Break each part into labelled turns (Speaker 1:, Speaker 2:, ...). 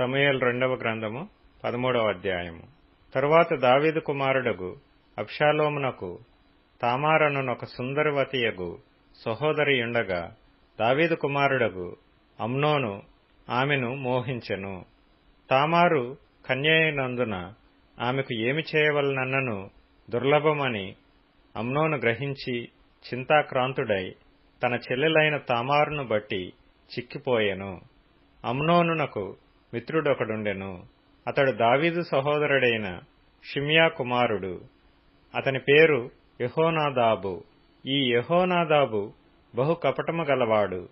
Speaker 1: సమయాల రెండవ గ్రంథము పదమూడవ అధ్యాయము. తరువాత దావీదు కుమారుడగు అబ్షాలోమునకు తామారనునొక సుందరవతియగు సహోదరి ఉండగా దావీదు కుమారుడగు అమ్నోను ఆమెను మోహించెను. తామారు కన్యైనందున ఆమెకు ఏమి చేయవలనన్నను దుర్లభమని అమ్నోను గ్రహించి చింతాక్రాంతుడై తన చెల్లెలైన తామారును బట్టి చిక్కిపోయెను. అమ్నోనునకు మిత్రుడొకడుండెను. అతడు దావీదు సహోదరుడైన షిమ్యా కుమారుడు. అతని పేరు యహోనాదాబు. ఈ యహోనాదాబు బహు కపటము గలవాడు.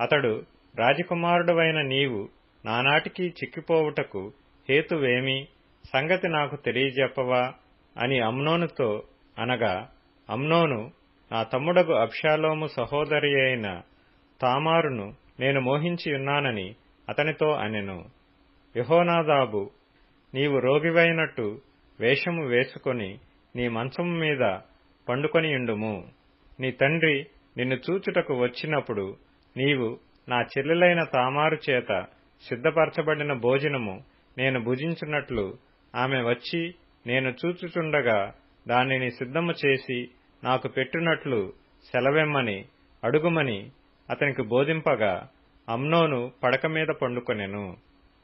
Speaker 1: అతడు రాజకుమారుడువైన నీవు నానాటికి చిక్కిపోవుటకు హేతువేమి? సంగతి నాకు తెలియజెప్పవా? అని అమ్నోనుతో అనగా అమ్నోను నా తమ్ముడగు అబ్షాలోము సహోదరి అయిన తామారును నేను మోహించి ఉన్నానని అతనితో అనెను యహోనాదాబు నీవు రోగివైనట్టు వేషము వేసుకొని నీ మంచము మీద పండుకొనియుండుము నీ తండ్రి నిన్ను చూచుటకు వచ్చినప్పుడు నీవు నా చెల్లెలైన తామారు చేత సిద్ధపరచబడిన భోజనము నేను భుజించున్నట్లు ఆమె వచ్చి నేను చూచుచుండగా దానిని సిద్ధము చేసి నాకు పెట్టునట్లు సెలవెమ్మని అడుగుమని అతనికి బోధింపగా అమ్నోను పడక మీద పండుకొనెను.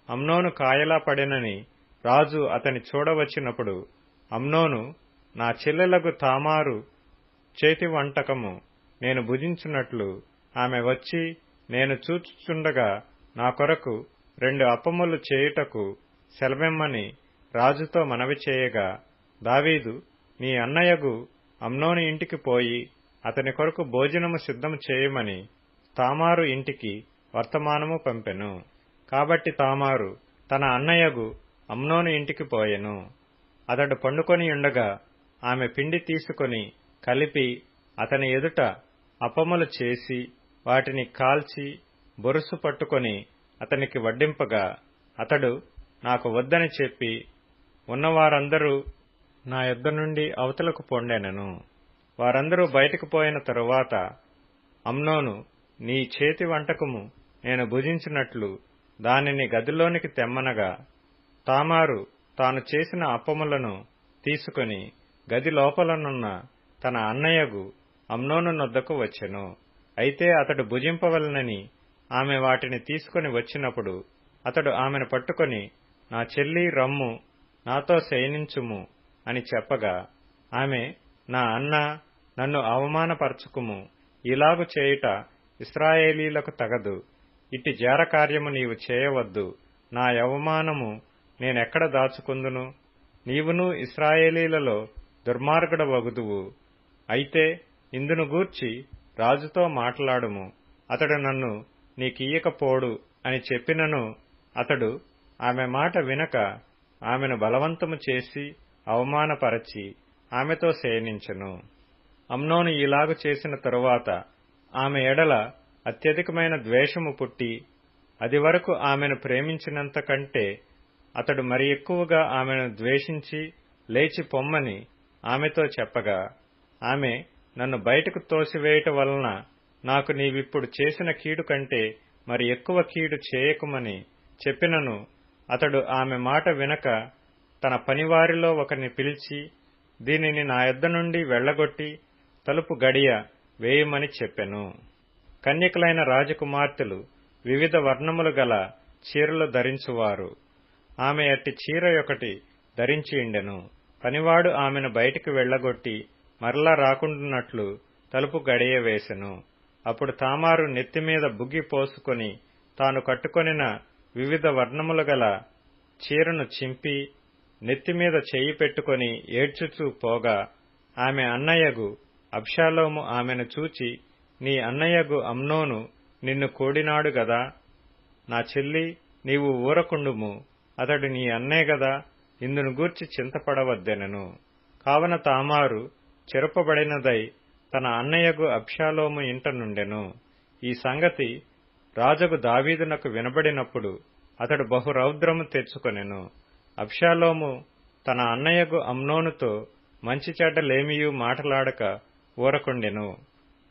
Speaker 1: అమ్నోను కాయలా పడెనని రాజు అతని చూడవచ్చినప్పుడు అమ్నోను నా చెల్లెలకు తామారు చేతి వంటకము నేను భుజించున్నట్లు ఆమె వచ్చి నేను చూచుచుండగా నా కొరకు రెండు అప్పములు చేయుటకు సెలవెమ్మని రాజుతో మనవి చేయగా దావీదు నీ అన్నయ్యగు అమ్నోని ఇంటికి పోయి అతని కొరకు భోజనము సిద్ధము చేయమని తామారు ఇంటికి వర్తమానము పంపెను. కాబట్టి తామారు తన అన్నయ్యగు అమ్నోను ఇంటికి పోయెను. అతడు పండుకొని ఉండగా ఆమె పిండి తీసుకొని కలిపి అతని ఎదుట అపములు చేసి వాటిని కాల్చి బొరుసు పట్టుకొని అతనికి వడ్డింపగా అతడు నాకు వద్దని చెప్పి ఉన్నవారందరూ నా యొద్ద నుండి అవతలకు పొండెనను. వారందరూ బయటకు పోయిన తరువాత అమ్నోను నీ చేతి వంటకము నేను భుజించినట్లు దానిని గదిలోనికి తెమ్మనగా తామారు తాను చేసిన అప్పములను తీసుకుని గది లోపలనున్న తన అన్నయ్యగు అమ్నోను నొద్దకు వచ్చెను. అయితే అతడు భుజింపవలనని ఆమె వాటిని తీసుకుని వచ్చినప్పుడు అతడు ఆమెను పట్టుకొని నా చెల్లి రమ్ము నాతో శయనించుము అని చెప్పగా ఆమె నా అన్న నన్ను అవమానపరచుకుము ఇలాగు చేయుట ఇస్రాయేలీలకు తగదు. ఇట్టి జార కార్యము నీవు చేయవద్దు. నా అవమానము నేనెక్కడ దాచుకుందును? నీవును ఇస్రాయేలీలలో దుర్మార్గుడవగుదువు. అయితే ఇందును గూర్చి రాజుతో మాట్లాడుము. అతడు నన్ను నీకియ్యకపోడు అని చెప్పినను అతడు ఆమె మాట వినక ఆమెను బలవంతము చేసి అవమానపరచి ఆమెతో శయనించెను అమ్నోను ఇలాగు చేసిన తరువాత ఆమె ఎడల అత్యధికమైన ద్వేషము పుట్టి అది వరకు ఆమెను ప్రేమించినంత కంటే అతడు మరి ఎక్కువగా ఆమెను ద్వేషించి లేచి పొమ్మని ఆమెతో చెప్పగా ఆమె నన్ను బయటకు తోసివేయట వలన నాకు నీవిప్పుడు చేసిన కీడు కంటే మరి ఎక్కువ కీడు చేయకుమని చెప్పినను అతడు ఆమె మాట వినక తన పనివారిలో ఒకరిని పిలిచి దీనిని నా యొద్ద నుండి వెళ్ళగొట్టి తలుపు గడియ వేయమని చెప్పెను. కన్యకులైన రాజకుమార్తెలు వివిధ వర్ణములు గల చీరలు ధరించువారు. ఆమె అట్టి చీర ఒకటి ధరించిండెను పనివాడు ఆమెను బయటికి వెళ్ళగొట్టి మరలా రాకుండునట్లు తలుపు గడియ వేసెను. అప్పుడు తామారు నెత్తిమీద బుగ్గి పోసుకొని తాను కట్టుకొనిన వివిధ వర్ణములు గల చీరను చింపి నెత్తిమీద చెయ్యి పెట్టుకొని ఏడ్చుచూ పోగా ఆమె అన్నయ్యగు అబ్షాలోము ఆమెను చూచి నీ అన్నయ్యగు అమ్నోను నిన్ను కోడినాడు గదా? నా చెల్లి నీవు ఊరకుండుము. అతడు నీ అన్నే గదా? ఇందును గూర్చి చింతపడవద్దెనను. కావన తామారు చెరపబడినదై తన అన్నయ్యగు అబ్షాలోము ఇంట నుండెను. ఈ సంగతి రాజగు దావీదునకు వినబడినప్పుడు అతడు బహు రౌద్రము తెచ్చుకొనెను. అబ్షాలోము తన అన్నయ్యగు అమ్నోనుతో మంచి చెడ్డలేమియూ మాటలాడక ఊరకుండెను.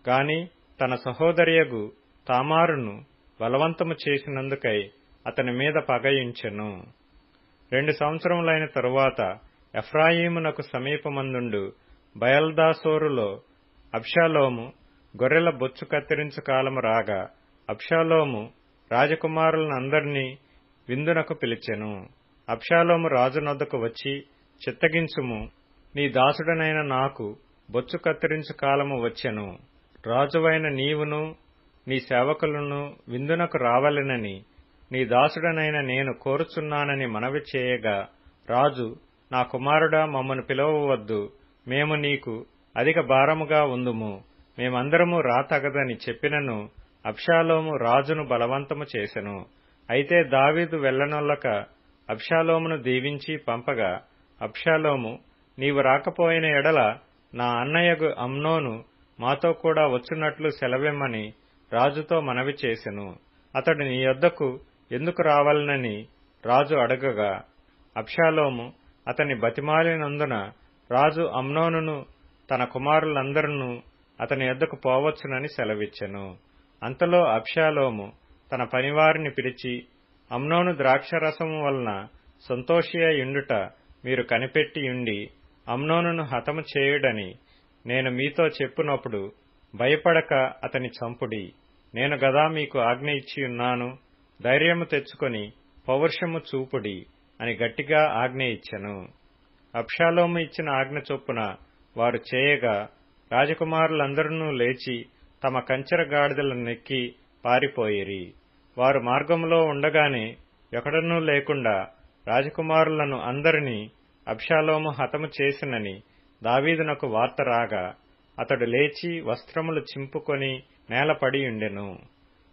Speaker 1: గాని తన సహోదరియగు తామారును బలవంతము చేసినందుకై అతని మీద పగయించెను. రెండు సంవత్సరములైన తరువాత ఎఫ్రాయిమునకు సమీపమందుండు బయల్దాసోరులో అబ్షాలోము గొర్రెల బొచ్చు కత్తిరించు కాలము రాగా అబ్షాలోము రాజకుమారులనందరినీ విందునకు పిలిచెను. అబ్షాలోము రాజునొద్దకు వచ్చి చిత్తగించుము. నీ దాసుడనైన నాకు బొచ్చు కత్తిరించు కాలము వచ్చెను. రాజువైన నీవును నీ సేవకులను విందునకు రావలెనని నీ దాసుడనైన నేను కోరుచున్నానని మనవి చేయగా రాజు నా కుమారుడా మమ్మను పిలవవద్దు. మేము నీకు అధిక భారముగా ఉందుము. మేమందరము రాతగదని చెప్పినను అబ్షాలోము రాజును బలవంతము చేసెను. అయితే దావీదు వెళ్ళనొల్లక అబ్షాలోమును దీవించి పంపగా అబ్షాలోము నీవు రాకపోయిన ఎడల నా అన్నయ్యగు అమ్నోను మాతో కూడా వచ్చినట్లు సెలవిమ్మని రాజుతో మనవి చేసెను. అతడు నీ యొద్దకు ఎందుకు రావాలనని రాజు అడగగా అబ్షాలోము అతని బతిమాలినందున రాజు అమ్నోనును తన కుమారులందరూ అతని యొద్దకు పోవచ్చునని సెలవిచ్చెను. అంతలో అబ్షాలోము తన పనివారిని పిలిచి అమ్నోను ద్రాక్షరసము వలన సంతోషియుండుట మీరు కనిపెట్టియుండి అమ్నోనును హతము చేయుడని నేను మీతో చెప్పునప్పుడు భయపడక అతని చంపుడి. నేను గదా మీకు ఆజ్ఞ ఇచ్చియున్నాను ధైర్యము తెచ్చుకొని పౌరుషము చూపుడి అని గట్టిగా ఆజ్ఞ ఇచ్చెను. అప్షాలోము ఇచ్చిన ఆజ్ఞ చొప్పున వారు చేయగా రాజకుమారులందరూ లేచి తమ కంచెర గాడిదలను నెక్కి పారిపోయిరి. వారు మార్గంలో ఉండగానే ఎక్కడనూ లేకుండా రాజకుమారులను అందరినీ అబ్షాలోము హతము చేసినని దావీదునకు వార్త రాగా అతడు లేచి వస్త్రములు చింపుకొని నేలపడియుండెను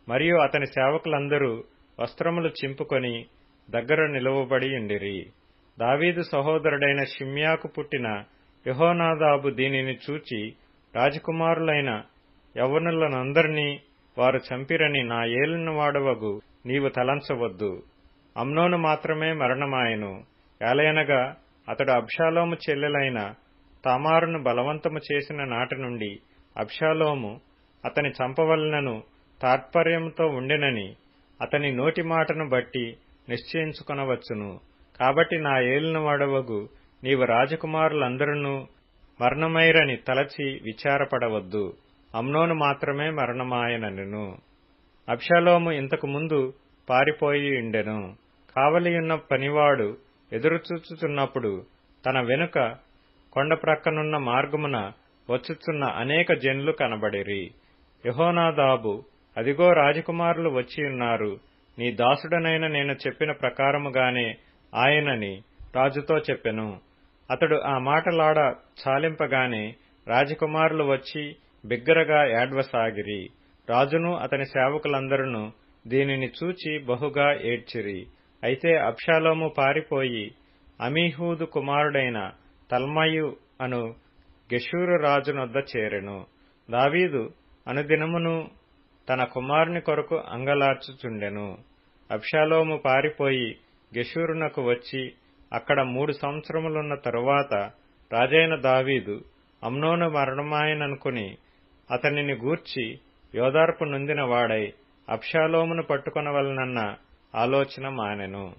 Speaker 1: మరియు అతని సేవకులందరూ వస్త్రములు చింపుకొని దగ్గర నిలువబడి ఉండిరి. దావీదు సహోదరుడైన షిమ్యాకు పుట్టిన యహోనాదాబు దీనిని చూచి రాజకుమారులైన యవనులనందరినీ వారు చంపిరని నా ఏలిన వాడవగు నీవు తలంచవద్దు. అమ్నోను మాత్రమే మరణమాయెను. ఏలయనగా అతడు అబ్షాలోము చెల్లెలైన తామారును బలవంతము చేసిన నాటి నుండి అబ్షాలోము అతని చంపవలనను తాత్పర్యంతో ఉండెనని అతని నోటి మాటను బట్టి నిశ్చయించుకొనవచ్చును. కాబట్టి నా ఏలిన వాడవగు నీవు రాజకుమారులందరూ మరణమైరని తలచి విచారపడవద్దు. అమ్నోను మాత్రమే మరణమాయనను. అబ్షాలోము ఇంతకు ముందు పారిపోయి ఉండెను. కావలియున్న పనివాడు ఎదురుచూచుచున్నప్పుడు తన వెనుక కొండ ప్రక్కనున్న మార్గమున వచ్చుచున్న అనేక జనులు కనబడిరి. యహోనాదాబు అదిగో రాజకుమారులు వచ్చి ఉన్నారు. నీ దాసుడనైన నేను చెప్పిన ప్రకారముగానే ఆయనని రాజుతో చెప్పెను. అతడు ఆ మాటలాడ చాలింపగానే రాజకుమారులు వచ్చి బిగ్గరగా ఏడ్వసాగిరి. రాజును అతని సేవకులందరూ దీనిని చూచి బహుగా ఏడ్చిరి. అయితే అబ్షాలోము పారిపోయి అమీహూదు కుమారుడైన తల్మయు అను గెషూరు రాజునొద్ద చేరెను. దావీదు అనుదినమును తన కుమారుని కొరకు అంగలార్చుచుండెను. అబ్షాలోము పారిపోయి గెషూరునకు వచ్చి అక్కడ మూడు సంవత్సరములున్న తరువాత రాజైన దావీదు అమ్నోను మరణమాయననుకుని అతనిని గూర్చి యోదార్పు నొందిన వాడై అబ్షాలోమును పట్టుకొనవలనన్న ఆలోచన మానెను.